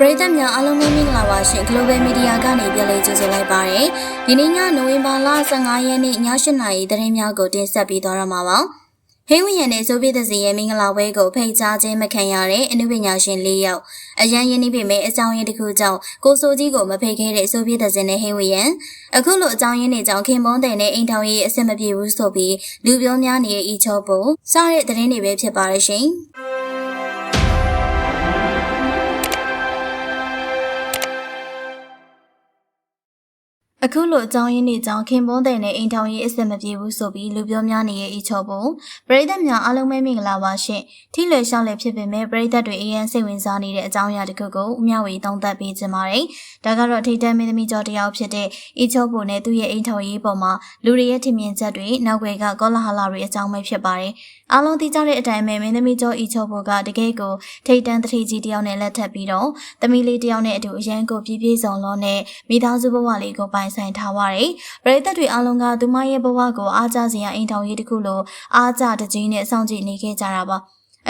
ပရိသတ်များအားလုံးပဲမင်္ဂလာပါရှင် Global Media ကနေပြန်လည်ကြိုဆိုလိုက်ပါရယ်ဒီနေ့ညနိုဝင်ဘာလ15ရက်နေ့ည8:00နာရီသတင်းများကိုတင်ဆက်ပေးသွားရမှာပါဟင်းဝရံနဲ့ဆိုဗီယက်စီရဲ့မင်္ဂလာပွဲကိုဖိတ်ကြားခြင်းမခံရတဲ့အနုပညာရှင်၄ယောက်အရန်ရင်းနှီးပေမဲ့အကြောင်းရင်းတစ်ခုကြောင့်ကိုဆိုကြီးကိုမဖိတ်ခဲ့တဲ့ဆိုဗီယက်စီနဲ့ဟင်းဝရံအခုလိုအကြောင်းရင်းတွေကြောင့်ခင်ပွန်းတဲ့နဲ့အိမ်ထောင်ရေးအဆင်မပြေဘူးဆိုပြီးလူပြောများနေတဲ့အီချောပိုစတဲ့သတင်းတွေပဲဖြစ်ပါရရှင် အခုလိုအကြောင်းရင်းတွေကြောင့်ခင်ပွန်းတဲ့နဲ့အိမ်ထောင်ရေးအဆင်မပြေဘူးဆိုပြီးလူပြောများနေရဲ့အချောပုံပရိသတ်များအားလုံးပဲမင်္ဂလာပါရှင်ထိလွယ်လျှောက်လည်းဖြစ်ပေမဲ့ပရိသတ်တွေအရင်စိတ်ဝင်စားနေတဲ့အကြောင်းအရာတစ်ခုကိုဥမျှဝေသုံးသပ်ပေးခြင်းပါတယ်ဒါကတော့ထိတ်တန့်မင်းသမီးကျော်တစ်ယောက်ဖြစ်တဲ့အချောပုံနဲ့သူ့ရဲ့အိမ်ထောင်ရေးပုံမှာလူတွေရဲ့ထင်မြင်ချက်တွေနောက်ွယ်ကကောလာဟလတွေအကြောင်းပဲဖြစ်ပါတယ်အားလုံးသိကြတဲ့အတိုင်းပဲမင်းသမီးကျော်အချောပုံကတကယ်ကိုထိတ်တန့်တထေကြီးတစ်ယောက်နဲ့လက်ထပ်ပြီးတော့သမီးလေးတစ်ယောက်နဲ့အတူအရန်ကိုပြည့်ပြည့်စုံလုံးနဲ့မိသားစုဘဝလေးကိုပိုင်ဆိုင်ထားပါတယ်ပရိသတ်တွေအားလုံးကသူမရဲ့ဘဝကိုအားကြစရာအိမ်ထောင်ရေးတစ်ခုလိုအားကြတကြီးနဲ့စောင့်ကြည့်နေခဲ့ကြတာပါ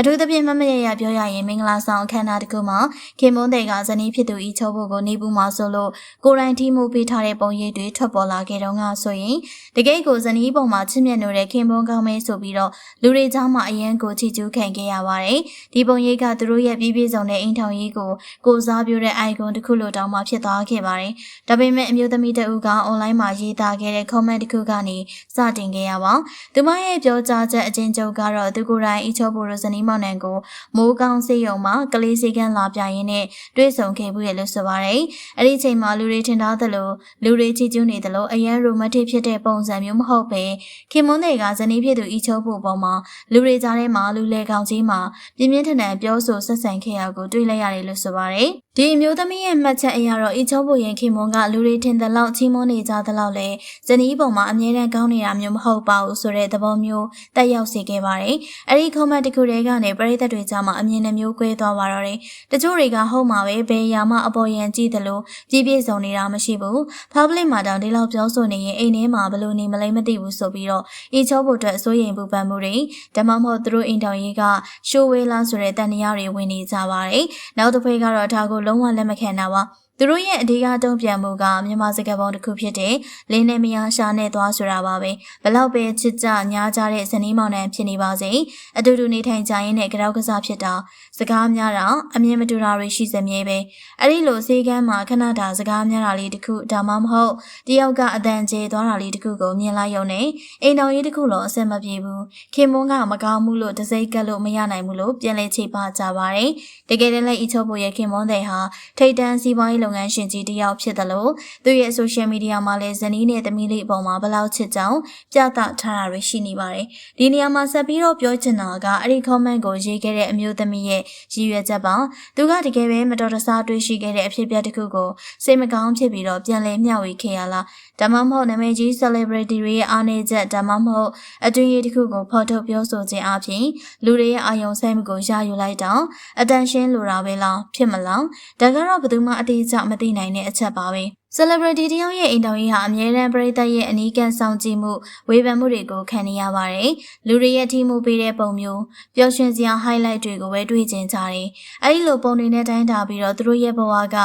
အထူးသဖြင့်မမရရပြောရရင်မင်္ဂလာဆောင်အခမ်းအနားတစ်ခုမှာခင်မွန်းတဲ့ကဇနီးဖြစ်သူဤချိုးဖို့ကိုနေပူမှာဆိုလို့ကိုရိုင်းထီမှုပေးထားတဲ့ပုံရိပ်တွေထွက်ပေါ်လာခဲ့တော့ငါဆိုရင်တကယ်ကိုဇနီးပုံမှာချစ်မြတ်နိုးတဲ့ခင်မွန်းကောင်းမဲဆိုပြီးတော့လူတွေကြားမှာအရန်ကိုချီကျူးခံခဲ့ရပါတယ်ဒီပုံရိပ်ကသူတို့ရဲ့ပြည်ပြည့်စုံတဲ့အိမ်ထောင်ရေးကိုကိုစားပြုတဲ့ icon တစ်ခုလိုတောင်မှဖြစ်သွားခဲ့ပါတယ်ဒါပေမဲ့အမျိုးသမီးတဦးကအွန်လိုင်းမှာရေးသားခဲ့တဲ့ comment တစ်ခုကနေစတင်ခဲ့ရပါသူမရဲ့ပြောကြားချက်အချင်းချုပ်ကတော့သူကိုယ်တိုင်အချောပိုရိုဇနီးမောင်နှံကိုမိုးကောင်းစေးရုံမှာကလေးစီကန်းလာပြရင်းနဲ့တွေ့ဆုံခဲ့မှုရလို့ဆိုပါတယ်။အဲ့ဒီအချိန်မှာလူတွေထင်ထားသလိုလူတွေချီကျူးနေသလိုအရန်ရိုမန်တစ်ဖြစ်တဲ့ပုံစံမျိုးမဟုတ်ပဲခင်မွန်းတွေကဇနီးဖြစ်သူအချောပိုပေါ်မှာလူတွေကြားထဲမှာလူလေကောင်ကြီးမှာပြင်းပြင်းထန်ထန်ပြောဆိုဆက်ဆံခဲ့ရကိုတွေ့လိုက်ရတယ်လို့ဆိုပါတယ်။ ဒီအမျိုးသမီးရဲ့မှတ်ချက်အရတော့အချောပိုရင်ခင်မွန်းကလူတွေထင်သလောက်ချီးမွမ်းနေကြသလောက်လဲဇနီးပုံမှာအမြဲတမ်းကောင်းနေတာမျိုးမဟုတ်ပါဘူးဆိုတဲ့သဘောမျိုးတက်ရောက်စေခဲ့ပါတယ်။အဲ့ဒီ comment တစ်ခုတည်းကနေပရိသတ်တွေကြားမှာအမြင်နှမျိုးကွဲသွားပါတော့တယ်။တချို့တွေကဟုတ်မှာပဲဘယ်ရာမှအပေါ်ယံကြည့်သလိုပြည့်ပြည့်စုံနေတာမရှိဘူး။ public မှာတောင်ဒီလောက်ပြောဆိုနေရင်အိမ်ထဲမှာဘယ်လိုနေမလဲမသိဘူးဆိုပြီးတော့အချောပိုအတွက်အစိုးရိမ်ပူပန်မှုတွေဓမ္မမဟုတ်သူတို့အိမ်တောင်ရေးကရှိုးဝေးလားဆိုတဲ့တန်တရားတွေဝင်နေကြပါတယ်။နောက်တစ်ဖွဲ့ကတော့ဒါကိုလုံးဝလက်မခံတာပါသူတို့ရဲ့အဓိကတုံ့ပြန်မှုကမြန်မာစကားပုံတစ်ခုဖြစ်တဲ့လင်းနဲ့မယားရှာနဲ့သွားဆိုတာပါပဲဘလောက်ပဲချစ်ကြညားကြတဲ့ဇနီးမောင်နှံဖြစ်နေပါစေအတူတူနေထိုင်ကြရင်နဲ့ကြောက်ကစားဖြစ်တာ စကားများတာအမြင်မတူတာတွေရှိစမြဲပဲအဲ့ဒီလိုဈေးကမ်းမှာခဏတာစကားများတာလေးတစ်ခုဒါမှမဟုတ်တယောက်ကအတန်ကျေသွားတာလေးတစ်ခုကိုမြင်လိုက်ရုံနဲ့အိမ်တော်ရေးတစ်ခုလုံးအဆင်မပြေဘူးခင်မွန်းကမကောင်းမှုလို့တစိမ့်ကက်လို့မရနိုင်ဘူးလို့ပြန်လဲချိပါကြပါတယ်တကယ်တမ်းလည်းအချို့ဖို့ရဲ့ခင်မွန်းတဲ့ဟာထိတ်တန်းစီးပွားရေးလုပ်ငန်းရှင်ကြီးတစ်ယောက်ဖြစ်တယ်လို့သူရဲ့ social media မှာလည်းဇနီးနဲ့သမီးလေးအပေါ်မှာဘလောက်ချစ်ကြောင်းပြသထားတာတွေရှိနေပါတယ်။ဒီနေရာမှာဆက်ပြီးတော့ပြောချင်တာကအဲ့ဒီ comment ကိုရေးခဲ့တဲ့အမျိုးသမီးရဲ့ရည်ရွယ်ချက်ပါ။သူကတကယ်ပဲမတော်တဆတွေ့ရှိခဲ့တဲ့အဖြစ်အပျက်တစ်ခုကိုစိတ်မကောင်းဖြစ်ပြီးတော့ပြန်လည်မျှဝေခဲ့ရလား။ဒါမှမဟုတ်နာမည်ကြီး celebrity တွေရဲ့အားနည်းချက်ဒါမှမဟုတ်အတွင်းရေးတစ်ခုကိုဖော်ထုတ်ပြောဆိုခြင်းအပြင်လူတွေရဲ့အာယုံဆိုင်မှုကိုရယူလိုက်တော့ attention လိုတာပဲလားဖြစ်မလား။ဒါကတော့ဘယ်သူမှအတိအကျမသိနိုင်တဲ့အချက်ပါပဲ။ celebrity တယောက်ရဲ့အိမ်တော်ကြီးဟာအမြဲတမ်းပရိသတ်ရဲ့အနီးကပ်ဆောင်ကြည့်မှုဝေဖန်မှုတွေကိုခံနေရပါတယ်။လူတွေရဲ့ထိမှုပေးတဲ့ပုံမျိုးပျော်ရွှင်စရာ highlight တွေကိုပဲတွေ့ကျင်ကြတယ်။အဲဒီလိုပုံတွေနဲ့တိုင်းတာပြီးတော့သူတို့ရဲ့ဘဝက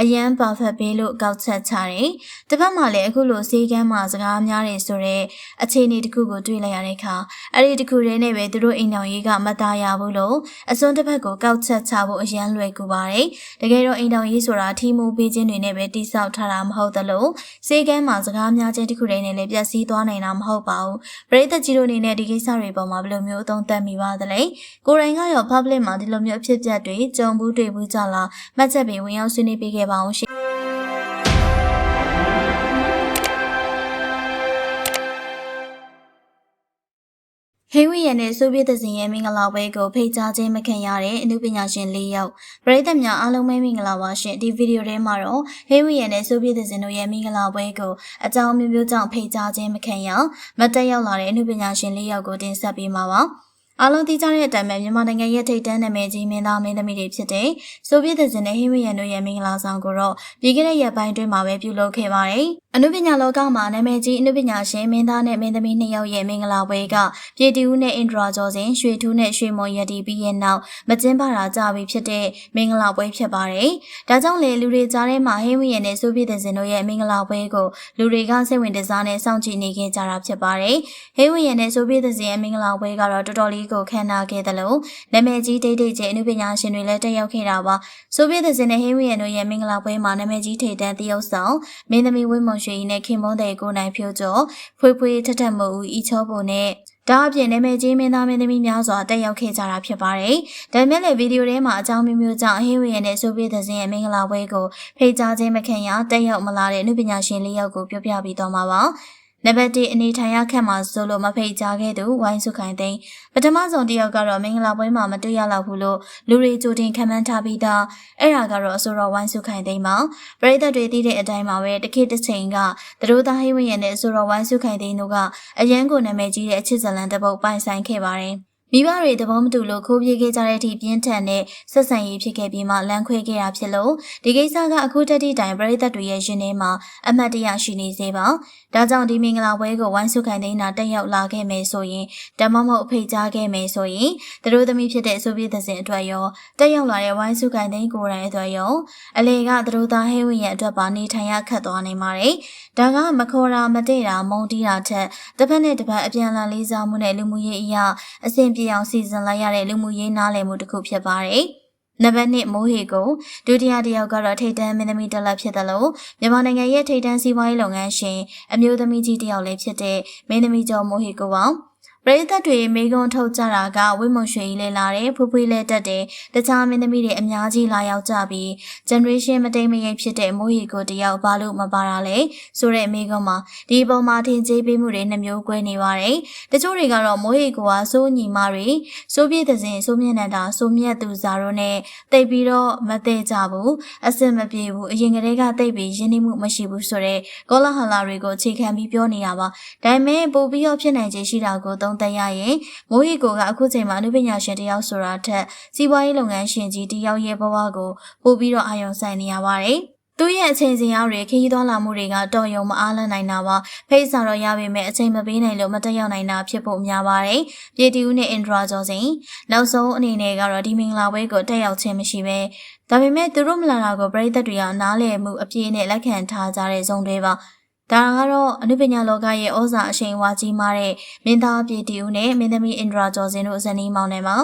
အရန် perfect ပဲလို့ကောက်ချက်ချတယ်။တစ်ဖက်မှာလည်းအခုလိုစေကမ်းမှာစကားများတယ်ဆိုတော့အခြေအနေတစ်ခုကိုတွေ့လိုက်ရတဲ့အခါအဲ့ဒီတစ်ခုတည်းနဲ့ပဲသူတို့အိမ်တော်ကြီးကမသားရဘူးလို့အစွန်းတစ်ဖက်ကိုကောက်ချက်ချဖို့အရန်လွယ်ကူပါတယ်။တကယ်တော့အိမ်တော်ကြီးဆိုတာထိမှုပေးခြင်းတွေနဲ့ပဲတိဆောက်ထားတာမဟုတ်သလိုစေကမ်းမှာစကားများခြင်းတစ်ခုတည်းနဲ့လည်းပျက်စီးသွားနိုင်တာမဟုတ်ပါဘူးပရိသတ်ကြီးတို့အနေနဲ့ဒီကိစ္စတွေပေါ်မှာဘယ်လိုမျိုးအသုံးသပ်မိပါသလဲကိုရိုင်းကရော public မှာဒီလိုမျိုးအဖြစ်အပျက်တွေကြုံဘူးတွေ့ဘူးကြလားမှတ်ချက်ပြီးဝင်ရောက်ဆွေးနွေးပေးခဲ့ပါအောင်ရှင် ဟိဝီယန်နဲ့ဆိုဗီယက်သဇင်ရဲ့မင်္ဂလာပွဲကိုဖိတ်ကြားခြင်းမခံရတဲ့အမှုပညာရှင်၄ယောက်ပရိသတ်များအားလုံးပဲမင်္ဂလာပါရှင်ဒီဗီဒီယိုထဲမှာတော့ဟိဝီယန်နဲ့ဆိုဗီယက်သဇင်တို့ရဲ့မင်္ဂလာပွဲကိုအကြောင်းမျိုးမျိုးကြောင့်ဖိတ်ကြားခြင်းမခံရမတက်ရောက်လာတဲ့အမှုပညာရှင်၄ယောက်ကိုတင်ဆက်ပေးမှာပါ အားလုံးသိကြတဲ့အတိုင်းပဲမြန်မာနိုင်ငံရဲ့ထိပ်တန်းနာမည်ကြီးမင်းသားမင်းသမီးတွေဖြစ်တဲ့ဆိုဗီယက်သဇင်နဲ့ဟိဝီယန်တို့ရဲ့မင်္ဂလာဆောင်ကိုတော့ပြီးခဲ့တဲ့ရက်ပိုင်းတွင်းမှာပဲပြုလုပ်ခဲ့ပါတယ်။အအနုပညာလောကမှာနာမည်ကြီးအနုပညာရှင်မင်းသားနဲ့မင်းသမီးနှစ်ယောက်ရဲ့မင်္ဂလာပွဲကပြည်တီဦးနဲ့အင်ဒရာကျော်စင်ရွှေထူးနဲ့ရွှေမွန်ရတီပြီးရဲ့နောက်မကျင်းပတာကြပြီဖြစ်တဲ့မင်္ဂလာပွဲဖြစ်ပါတယ်။ဒါကြောင့်လေလူတွေကြားထဲမှာဟင်းဝင်းရနဲ့စိုးပြည့်တဲ့စင်တို့ရဲ့မင်္ဂလာပွဲကိုလူတွေကစိတ်ဝင်တစားနဲ့စောင့်ကြည့်နေခဲ့ကြတာဖြစ်ပါတယ်။ဟင်းဝင်းရနဲ့စိုးပြည့်တဲ့စင်ရဲ့မင်္ဂလာပွဲကတော့တော်တော်လေးကိုခမ်းနားခဲ့တယ်လို့နာမည်ကြီးတိတ်တိတ်ကျအနုပညာရှင်တွေလည်းတက်ရောက်ခဲ့တာပါ။စိုးပြည့်တဲ့စင်နဲ့ဟင်းဝင်းရတို့ရဲ့မင်္ဂလာပွဲမှာနာမည်ကြီးထိပ်တန်းတရုပ်ဆောင်မင်းသမီးဝင်းမွန်ရွှေကြီးနဲ့ခင်မုန်းတဲ့ကိုနိုင်ဖြိုးကျော်ဖွေးဖွေးထထမူဦးဤချောပုံနဲ့ဒါအပြင်နာမည်ကြီးမင်းသားမင်းသမီးများစွာတက်ရောက်ခဲ့ကြတာဖြစ်ပါတယ်။ဒါပေမဲ့လည်းဗီဒီယိုထဲမှာအကြောင်းမျိုးမျိုးကြောင့်အဟိဝေရနဲ့ဆိုဗီယက်သင်းရဲ့မင်္ဂလာပွဲကိုဖိတ်ကြားခြင်းမခံရတက်ရောက်မလာတဲ့နုပညာရှင်လေးယောက်ကိုပြောပြပြီးတော့မှာပါ။ နံပါတ်1အနေထိုင်ရခက်မှာဆိုလို့မဖိတ်ကြားခဲ့သူဝိုင်းစုခိုင်သိန်းပထမဆုံးတယောက်ကတော့မင်္ဂလာပွဲမှာမတွေ့ရတော့ဘူးလို့လူတွေကြိုတင်ခံမှန်းထားပြီးသားအဲ့ဒါကတော့အဆိုတော်ဝိုင်းစုခိုင်သိန်းပါပရိသတ်တွေသိတဲ့အတိုင်းမှာပဲတခေတ်တစ်ချိန်ကသတို့သားဟိဝင်းရနဲ့အဆိုတော်ဝိုင်းစုခိုင်သိန်းတို့ကအရန်ကိုနာမည်ကြီးတဲ့အချစ်ဇလန်တစ်ပုတ်ပိုင်ဆိုင်ခဲ့ပါတယ်မိဘတွေသဘောမတူလို့ခိုးပြေးခဲ့ကြတဲ့အထိပြင်းထန်တဲ့ဆက်ဆံရေးဖြစ်ခဲ့ပြီးမှလမ်းခွဲခဲ့တာဖြစ်လို့ဒီကိစ္စကအခုတက်တိတိုင်ပြည်သက်တွေရဲ့ရှင်ထဲမှာအမှတ်တရရှိနေစေပါ။ဒါကြောင့်ဒီမင်္ဂလာပွဲကိုဝိုင်းစုခိုင်သိန်းနာတက်ရောက်လာခဲ့မယ်ဆိုရင်ဓမ္မမဟုတ်အဖိတ်ကြားခဲ့မယ်ဆိုရင်သူတို့သမီးဖြစ်တဲ့ဆိုဗီယက်သင်အတွက်ရောတက်ရောက်လာတဲ့ဝိုင်းစုခိုင်သိန်းကိုယ်တိုင်အတွက်ရောအလေကသူတို့သားဟဲဝင်းရဲ့အတွက်ပါနေထိုင်ရခတ်သွားနိုင်ပါတယ်။ဒါကမခေါ်တာမတည့်တာမုံတီးတာထက်တစ်ဖက်နဲ့တစ်ဖက်အပြန်အလှန်လေးစားမှုနဲ့လူမှုရေးအရာအဆင်ပြေအောင်စီစဉ်လိုက်ရတဲ့လူမှုရေးနားလည်မှုတစ်ခုဖြစ်ပါတယ်။ နံပါတ်1မိုးဟေကိုဒုတိယတစ်ယောက်ကတော့ထိတ်တန်းမင်းသမီးတက်လက်ဖြစ်တယ်လို့မြန်မာနိုင်ငံရဲ့ထိတ်တန်းစီးပွားရေးလုပ်ငန်းရှင်အမျိုးသမီးကြီးတစ်ယောက်လည်းဖြစ်တဲ့မင်းသမီးကျော်မိုးဟေကိုပါ ပရိသတ်တွေမိကုံထုတ်ကြတာကဝိမုံရွှေကြီးလဲလာတယ်ဖူးဖွေးလဲတက်တယ်တခြားမင်းသမီးတွေအများကြီးလာရောက်ကြပြီး generation မတိမ်မရိပ်ဖြစ်တဲ့မိုးဟီကိုတယောက်ဘာလို့မပါတာလဲဆိုတဲ့မိကုံမှာဒီပုံမှာထင်ကြေးပေးမှုတွေနှမျိုးကွဲနေပါတယ်တချို့တွေကတော့မိုးဟီကိုကစိုးညီမတွေစိုးပြည့်တဲ့စဉ်စိုးမြင့်နန္တာစိုးမြတ်သူဇာတို့နဲ့တိတ်ပြီးတော့မသေးကြဘူးအစင်မပြေဘူးအရင်ကတည်းကတိတ်ပြီးရင်းနှီးမှုမရှိဘူးဆိုတော့ကောလာဟလာတွေကိုအခြေခံပြီးပြောနေတာပါဒါပေမဲ့ပို့ပြီးတော့ဖြစ်နိုင်ခြေရှိတာကိုသုံးသပ်ရရင်မိုးဟီကိုကအခုချိန်မှာအနုပညာရှင်တယောက်ဆိုတာထက်စီးပွားရေးလုပ်ငန်းရှင်ကြီးတယောက်ရဲ့ဘဝကိုပို့ပြီးတော့အာရုံစိုက်နေရပါတယ်သူ့ရဲ့အချိန်စင်အားတွေခရီးသွားလာမှုတွေကတော်ရုံမအားလန့်နိုင်တာပါဖိတ်စာတော့ရပေမဲ့အချိန်မပေးနိုင်လို့မတက်ရောက်နိုင်တာဖြစ်ဖို့များပါတယ်ပြည်တီဦးနဲ့အင်ဒရာကျော်စင်နောက်ဆုံးအနေနဲ့ကတော့ဒီမင်္ဂလာပွဲကိုတက်ရောက်ခြင်းမရှိပဲဒါပေမဲ့သူတို့မလာတာကိုပြည်သက်တွေကနားလည်မှုအပြည့်နဲ့လက်ခံထားကြတဲ့ဇုံတွေပါ ဒါကတော့အနုပညာလောကရဲ့ဩဇာအရှိန်အဝါကြီးမားတဲ့မင်းသားပြည်တီဦးနဲ့မင်းသမီးအင်ဒရာကျော်စင်တို့ဇနီးမောင်နှံပါ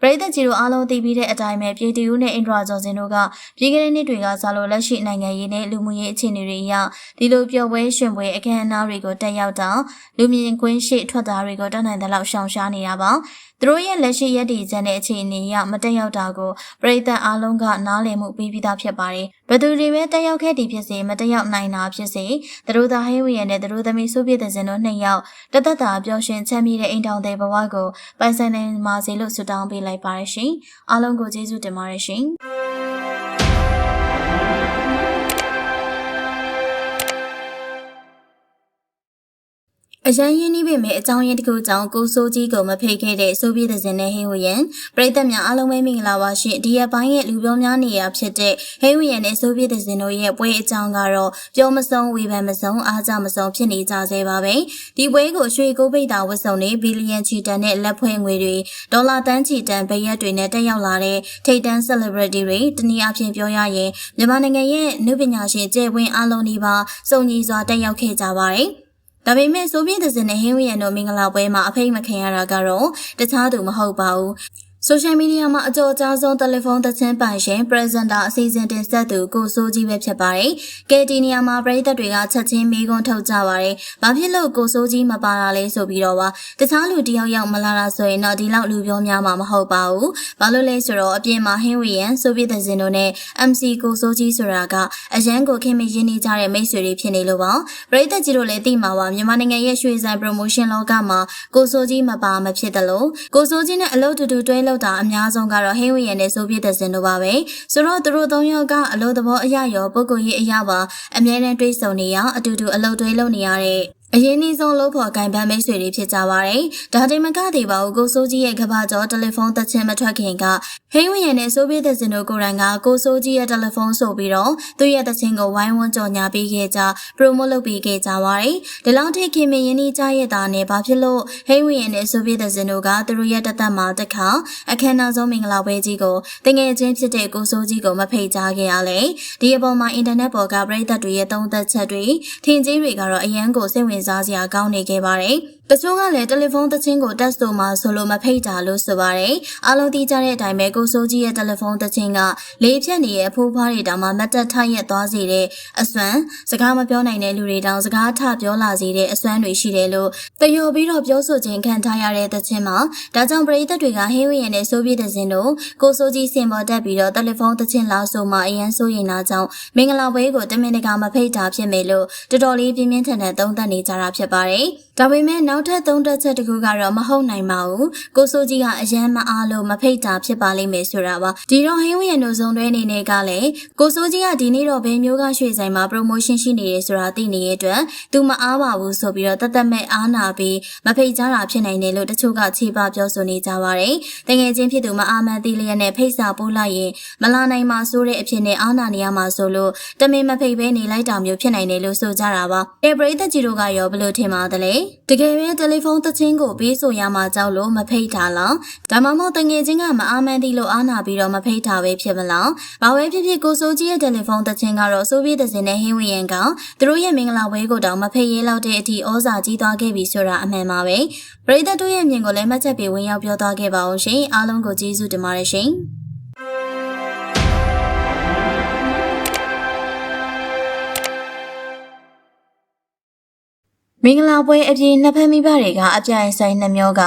ပရိသတ်ကြီးတို့အားလုံးသိပြီးတဲ့အတိုင်းပဲပြည်တီဦးနဲ့အင်ဒရာကျော်စင်တို့ကပြည်ကလေးနှစ်တွေကစားလို့လက်ရှိနိုင်ငံရေးနဲ့လူမှုရေးအခြေအနေတွေအရဒီလိုပျော်ပွဲရှင်ပွဲအခမ်းအနားတွေကိုတက်ရောက်တာလူမြင်ကွင်းရှိထွက်တာတွေကိုတတ်နိုင်တဲ့လောက်ရှောင်ရှားနေတာပါသူတို့ရဲ့လက်ရှိရည်တည်ချက်နဲ့အခြေအနေအရမတက်ရောက်တာကိုပြည်သက်အားလုံးကနားလည်မှုပေးပြီးသားဖြစ်ပါတယ် ဘယ်သူတွေပဲတက်ရောက်ခဲ့သည်ဖြစ်စေမတက်ရောက်နိုင်တာဖြစ်စေသူတို့သားဟဲဝရနဲ့သူတို့သမီးစုပြည့်တဲ့စင်တို့နှစ်ယောက်တသက်တာပျော်ရွှင်ချမ်းမြေ့တဲ့အိမ်ထောင်တဲ့ဘဝကိုပိုင်ဆိုင်နိုင်ပါစေလို့ဆုတောင်းပေးလိုက်ပါတယ်ရှင်အားလုံးကိုကျေးဇူးတင်ပါတယ်ရှင် အရန်ရင်းနှီးပေမဲ့အကြောင်းရင်းတစ်ခုကြောင့်ကိုစိုးကြီးကိုမဖိတ်ခဲ့တဲ့ဆိုဗီယက်ဇင်နဲ့ဟေဝယန်ပရိသတ်များအားလုံးပဲမင်္ဂလာပါရှင်ဒီရက်ပိုင်းရဲ့လူပြောများနေရာဖြစ်တဲ့ဟေဝယန်နဲ့ဆိုဗီယက်ဇင်တို့ရဲ့ပွဲအကြောင်းကတော့ပြောမဆုံးဝေဖန်မဆုံးအားကြမဆုံးဖြစ်နေကြဆဲပါပဲဒီပွဲကိုရွှေကိုပိတ်တာဝတ်စုံတွေဘီလီယံချီတန်နဲ့လက်ဖွဲ့ငွေတွေဒေါ်လာတန်းချီတန်ဘရက်တွေနဲ့တက်ရောက်လာတဲ့ထိပ်တန်း celebrity တွေတနည်းအားဖြင့်ပြောရရင်မြန်မာနိုင်ငံရဲ့နုပညာရှင်ကျယ်ဝင်းအားလုံးဒီပါစုံညီစွာတက်ရောက်ခဲ့ကြပါတယ် ဒါပေမဲ့ဆိုဗီယက်သင်းနဲ့ဟင်းဝီယန်တို့မင်္ဂလာပွဲမှာအဖိတ်မခံရတာကတော့တခြားသူမဟုတ်ပါဘူး ဆိုရှယ်မီဒီယာမှာအကြောအကြားဆုံးတယ်လီဖုန်းသချင်းပိုင်ရှင်ပရက်ဇန်တာအစီအစဉ်တင်ဆက်သူကိုစိုးကြီးပဲဖြစ်ပါတယ်။ကဲဒီနေရာမှာပရိသတ်တွေကချက်ချင်းမေးခွန်းထုတ်ကြပါတယ်။ဘာဖြစ်လို့ကိုစိုးကြီးမပါတာလဲဆိုပြီးတော့ပါ။တခြားလူတယောက်ယောက်မလာတာဆိုရင်တော့ဒီလောက်လူပြောများမှာမဟုတ်ပါဘူး။ဘာလို့လဲဆိုတော့အပြင်မှာဟင်းဝီယန်ဆိုဗီယက်သင်းတို့နဲ့ MC ကိုစိုးကြီးဆိုတာကအရန်ကိုခင်မရင်းနေကြတဲ့မိတ်ဆွေတွေဖြစ်နေလို့ပါ။ပရိသတ်ကြီးတို့လည်းသိမှာပါမြန်မာနိုင်ငံရဲ့ရွှေဆိုင် promotion လောကမှာကိုစိုးကြီးမပါမဖြစ်တယ်လို့ကိုစိုးကြီးနဲ့အလုပ်တူတူတွဲလုပ်တာအများဆုံးကတော့ဟင်းဝရံနဲ့ဆိုပြတဲ့စင်တို့ပါပဲဆိုတော့သူတို့သုံးယောက်ကအလို့သဘောအရရောပုဂ္ဂိုလ်ရေးအရာပါအမြဲတမ်းတွေးဆုံနေရအတူတူအလုပ်တွေးလုပ်နေရတဲ့ အရင်နှီးဆုံးလို့ဖို့ဂိုင်ပန်းမိတ်ဆွေတွေဖြစ်ကြပါတယ်။ဒါတင်မကသေးပါဘူးကိုစိုးကြီးရဲ့ကဘာကျော်တယ်လီဖုန်းသက်ချင်းမထွက်ခင်ကဟိန်းဝင်းရနဲ့ဆိုဗီယက်သက်စင်တို့ကိုယ်တိုင်ကကိုစိုးကြီးရဲ့တယ်လီဖုန်းဆိုပြီးတော့သူ့ရဲ့သက်ချင်းကိုဝိုင်းဝန်းကြော်ညာပေးခဲ့ကြပရိုမိုလုပ်ပေးခဲ့ကြပါတယ်။ဒီလောက်ထိခင်မင်းရင်းနှီးကြရဲ့တာနဲ့ဘာဖြစ်လို့ဟိန်းဝင်းရနဲ့ဆိုဗီယက်သက်စင်တို့ကသူတို့ရဲ့တသက်မှာတစ်ခါအခမ်းအနားဆုံးမင်္ဂလာပွဲကြီးကိုတငယ်ချင်းဖြစ်တဲ့ကိုစိုးကြီးကိုမဖိတ်ကြားခဲ့ရလေ။ဒီအပေါ်မှာအင်တာနက်ပေါ်ကပရိသတ်တွေရဲ့သုံးသက်ချက်တွေထင်ကြီးတွေကတော့အရန်ကိုစိတ်ဝင်စားစရာကောင်းနေခဲ့ပါတယ်။ တချို့ကလည်းတယ်လီဖုန်းသချင်းကိုတက်ဆိုမှဆိုလို့မဖိတ်တာလို့ဆိုပါတယ်။အားလုံးသိကြတဲ့အတိုင်းပဲကိုစိုးကြီးရဲ့တယ်လီဖုန်းသချင်းကလေးဖြတ်နေရဲ့အဖိုးဖွားတွေတောင်မှမတ်တက်ထရက်သွားစေတဲ့အစွမ်းစကားမပြောနိုင်တဲ့လူတွေတောင်စကားထပြောလာစေတဲ့အစွမ်းတွေရှိတယ်လို့တယောပြီးတော့ပြောဆိုခြင်းခံထားရတဲ့သချင်းမှာဒါကြောင့်ပရိသတ်တွေကဟင်းဝရင်နဲ့ဆိုပြတဲ့ချင်းတို့ကိုစိုးကြီးစင်ပေါ်တက်ပြီးတော့တယ်လီဖုန်းသချင်းလာဆိုမှအရန်ဆိုရင်နာကြောင့်မင်္ဂလာပွဲကိုတမင်တကာမဖိတ်တာဖြစ်မယ်လို့တော်တော်လေးပြင်းပြင်းထန်ထန်သုံးသပ်နေကြတာဖြစ်ပါတယ်။ ဒါပေမဲ့နောက်ထပ်သုံးသက်ချက်တစ်ခုကတော့မဟုတ်နိုင်ပါဘူး။ကိုစိုးကြီးကအရန်မအားလို့မဖိတ်တာဖြစ်ပါလိမ့်မယ်ဆိုတာပါ။ဒီတော့ဟင်းဝရင်တို့ဇုံတွဲနေနေကလည်းကိုစိုးကြီးကဒီနေ့တော့ဘယ်မျိုးကရွှေဆိုင်မှာ promotion ရှိနေရဲဆိုတာသိနေတဲ့အတွက်သူမအားပါဘူးဆိုပြီးတော့တသက်မဲ့အားနာပြီးမဖိတ်ကြတာဖြစ်နိုင်တယ်လို့တချို့ကခြေပပြောဆိုနေကြပါတယ်။တကယ်ချင်းဖြစ်သူမအားမှန်သေးလျက်နဲ့ဖိတ်စာပို့လိုက်ရင်မလာနိုင်မှာဆိုတဲ့အဖြစ်နဲ့အားနာနေရမှာဆိုလို့တမင်မဖိတ်ဘဲနေလိုက်တာမျိုးဖြစ်နိုင်တယ်လို့ဆိုကြတာပါ။အဲပရိသတ်ကြီးတို့ကရောဘယ်လိုထင်ပါသလဲ။တကယ်ပဲတယ်လီဖုန်းသချင်းကိုပေးဆိုရမှာကြောက်လို့မဖိတ်တာလား။ဒါမှမဟုတ်တငယ်ချင်းကမအားမှန်သေးလို့အားနာပြီးတော့မဖိတ်တာပဲဖြစ်မလား။ဘာပဲဖြစ်ဖြစ်ကိုစိုးကြီးရဲ့တယ်လီဖုန်းသချင်းကတော့ဆိုဗီယက်သင်းနဲ့ဟင်းဝီယန်ကသူတို့ရဲ့မင်္ဂလာပွဲကိုတောင်မဖိတ်ရဲလောက်တဲ့အထိဩဇာကြီးသွားခဲ့ပြီဆိုတာအမှန်ပါပဲ။ပရိသတ်တို့ရဲ့မြင်ကိုလည်းမှတ်ချက်ပေးဝင်ရောက်ပြောသွားခဲ့ပါအောင်ရှင်။အားလုံးကိုကျေးဇူးတင်ပါတယ်ရှင်။ မင်္ဂလာပွဲအပြင်နှစ်ဖက်မိဘတွေကအပြိုင်ဆိုင်နှမျိုးက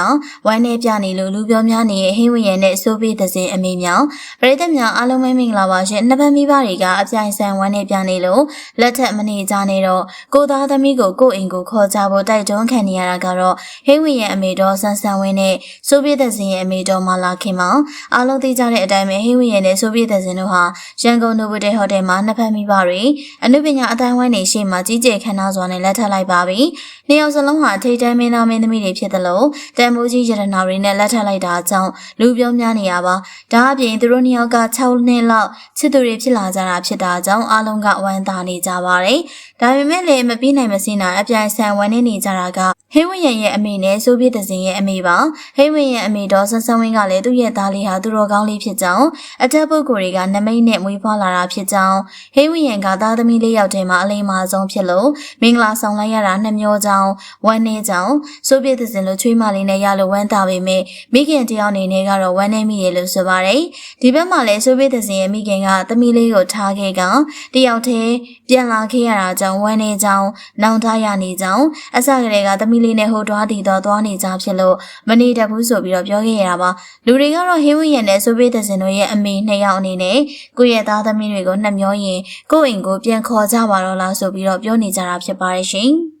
ဝိုင်းနေပြနေလို့လူပြောများနေတဲ့ဟင်းဝရံနဲ့ဆိုးပေးတဲ့စင်အမေမြောင်ပရိသတ်များအားလုံးပဲမင်္ဂလာပါရှင်နှစ်ဖက်မိဘတွေကအပြိုင်ဆိုင်ဝိုင်းနေပြနေလို့လက်ထက်မနေကြနေတော့ကိုသားသမီးကိုကိုအိမ်ကိုခေါ်ကြဖို့တိုက်တွန်းခံနေရတာကတော့ဟင်းဝရံအမေတော်ဆန်းဆန်းဝင်းနဲ့ဆိုးပေးတဲ့စင်ရဲ့အမေတော်မာလာခင်မောင်အားလုံးသိကြတဲ့အတိုင်းပဲဟင်းဝရံနဲ့ဆိုးပေးတဲ့စင်တို့ဟာရန်ကုန်နိုဗိတဲဟိုတယ်မှာနှစ်ဖက်မိဘတွေအနုပညာအတိုင်းဝိုင်းနေရှိမှကြီးကျယ်ခမ်းနားစွာနဲ့လက်ထပ်လိုက်ပါပြီနှစ်ယောက်စလုံးဟာထိတ်တန်းမင်းသားမင်းသမီးတွေဖြစ်သလိုတန်မိုးကြီးရတနာတွေနဲ့လက်ထပ်လိုက်တာကြောင့်လူပြောများနေရပါဒါအပြင်သူတို့နှစ်ယောက်က6နှစ်လောက်ချစ်သူတွေဖြစ်လာကြတာဖြစ်တာကြောင့်အားလုံးကဝမ်းသာနေကြပါတယ် ဒါပေမဲ့လည်းမပြီးနိုင်မစင်းတာအပြိုင်ဆန်ဝမ်းနေနေကြတာကဟိဝင်းရရဲ့အမေနဲ့ဆိုဗီယက်တစင်ရဲ့အမေပါဟိဝင်းရဲ့အမေတော်ဆန်းဆန်းဝင်းကလည်းသူ့ရဲ့သားလေးဟာသူတော်ကောင်းလေးဖြစ်ကြောင်းအထက်ပုဂ္ဂိုလ်တွေကနမိတ်နဲ့မွေးဖွားလာတာဖြစ်ကြောင်းဟိဝင်းရကသားသမီးလေးယောက်တည်းမှာအလိမ္မာဆုံးဖြစ်လို့မင်္ဂလာဆောင်လိုက်ရတာနှမျောကြောင်းဝမ်းနေကြောင်းဆိုဗီယက်တစင်လိုချွေးမလေးနဲ့ရလို့ဝမ်းသာပေမဲ့မိခင်တယောက်အနေနဲ့ကတော့ဝမ်းနေမိတယ်လို့ဆိုပါတယ်ဒီဘက်မှာလည်းဆိုဗီယက်တစင်ရဲ့မိခင်ကသမီးလေးကိုထားခဲ့ကတယောက်တည်းပြန်လာခဲ့ရတာကြောင့်ဝမ်းနေကြောင်းနောင်တရနေကြောင်းအစကတည်းကသမီးလေးနဲ့ဟိုတွားတည်တော့သွားနေကြဖြစ်လို့မနေတတ်ဘူးဆိုပြီးတော့ပြောခဲ့ရတာပါလူတွေကတော့ဟင်းဝင်းရနဲ့ဆိုဗီယက်တစင်တို့ရဲ့အမေနှစ်ယောက်အနေနဲ့ကိုယ့်ရဲ့သားသမီးတွေကိုနှမျောရင်ကိုယ့်အိမ်ကိုပြန်ခေါ်ကြပါတော့လားဆိုပြီးတော့ပြောနေကြတာဖြစ်ပါတယ်ရှင်